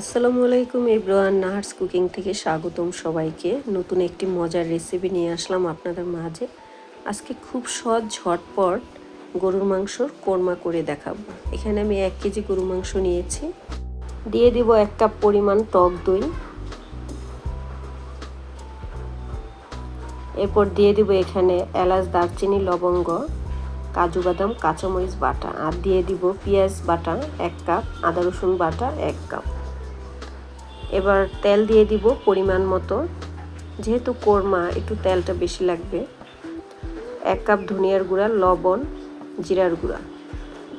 আসসালামু আলাইকুম ইব্রাহান নাহার্স কুকিং থেকে স্বাগতম সবাইকে। নতুন একটি মজার রেসিপি নিয়ে আসলাম আপনাদের মাঝে। আজকে খুব সহজ, ঝটপট গরুর মাংসর কোরমা করে দেখাবো। এখানে আমি এক কেজি গরু মাংস নিয়েছি। দিয়ে দিব এক কাপ পরিমাণ টক দই। এরপর দিয়ে দিব এখানে এলাচ, দারচিনি, লবঙ্গ, কাজু বাদাম, কাঁচামরিচ বাটা। আর দিয়ে দিব পেঁয়াজ বাটা, এক কাপ, আদা রসুন বাটা, এক কাপ। এবার তেল দিয়ে দিব পরিমাণ মতো। যেহেতু কোরমা, একটু তেলটা বেশি লাগবে। এক কাপ ধনিয়ার গুঁড়া, লবণ, জিরার গুঁড়া।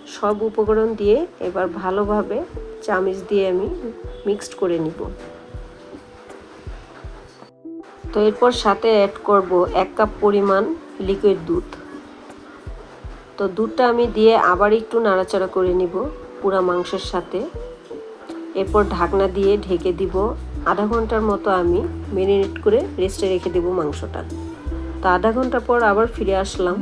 সব উপকরণ দিয়ে এবার ভালোভাবে চামিচ দিয়ে আমি মিক্সড করে নিব। তো এরপর সাথে অ্যাড করব এক কাপ পরিমাণ লিকুইড দুধ। তো দুধটা আমি দিয়ে আবার একটু নাড়াচাড়া করে নিব পুরা মাংসের সাথে। এরপর ঢাকনা দিয়ে ঢেকে দিব আধা ঘণ্টার মতো আমি মেরিনেট করে রেস্টে রেখে দেব মাংসটা। তা আধা ঘণ্টা পর আবার ফিরে আসলাম।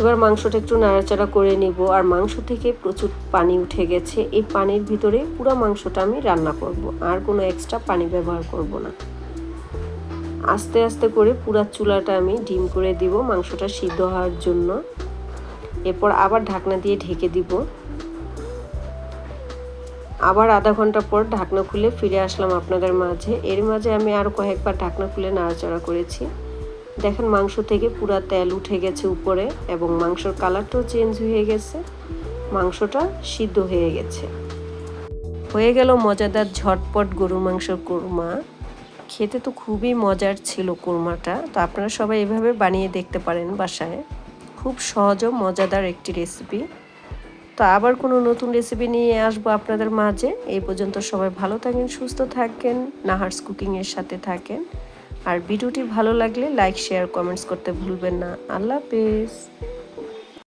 এবার মাংসটা একটু নাড়াচাড়া করে নিব আর মাংস থেকে প্রচুর পানি উঠে গেছে। এই পানির ভিতরে পুরো মাংসটা আমি রান্না করব, আর কোনো এক্সট্রা পানি ব্যবহার করব না। আস্তে আস্তে করে পুরা চুলাটা আমি ডিম করে দিব মাংসটা সিদ্ধ হওয়ার জন্য। এরপর আবার ঢাকনা দিয়ে ঢেকে দিব। আবার আধা ঘণ্টা পর ঢাকনা খুলে ফিরে আসলাম আপনাদের মাঝে। এর মাঝে আমি আরও কয়েকবার ঢাকনা খুলে নাড়াচাড়া করেছি। দেখেন মাংস থেকে পুরা তেল উঠে গেছে উপরে এবং মাংসর কালারটাও চেঞ্জ হয়ে গেছে। মাংসটা সিদ্ধ হয়ে গেছে। হয়ে গেল মজাদার ঝটপট গরু মাংসর কোরমা। খেতে তো খুবই মজার ছিল কোরমাটা। তো আপনারা সবাই এভাবে বানিয়ে দেখতে পারেন বাসায়। খুব সহজ ও মজাদার একটি রেসিপি তো আবার কোনো নতুন রেসিপি নিয়ে আসব আপনাদের মাঝে। এই পর্যন্ত সবাই ভালো থাকেন, সুস্থ থাকেন, নাহার্স কুকিংয়ের সাথে থাকেন। আর ভিডিওটি ভালো লাগলে লাইক শেয়ার কমেন্টস করতে ভুলবেন না। আল্লাহ হাফেজ।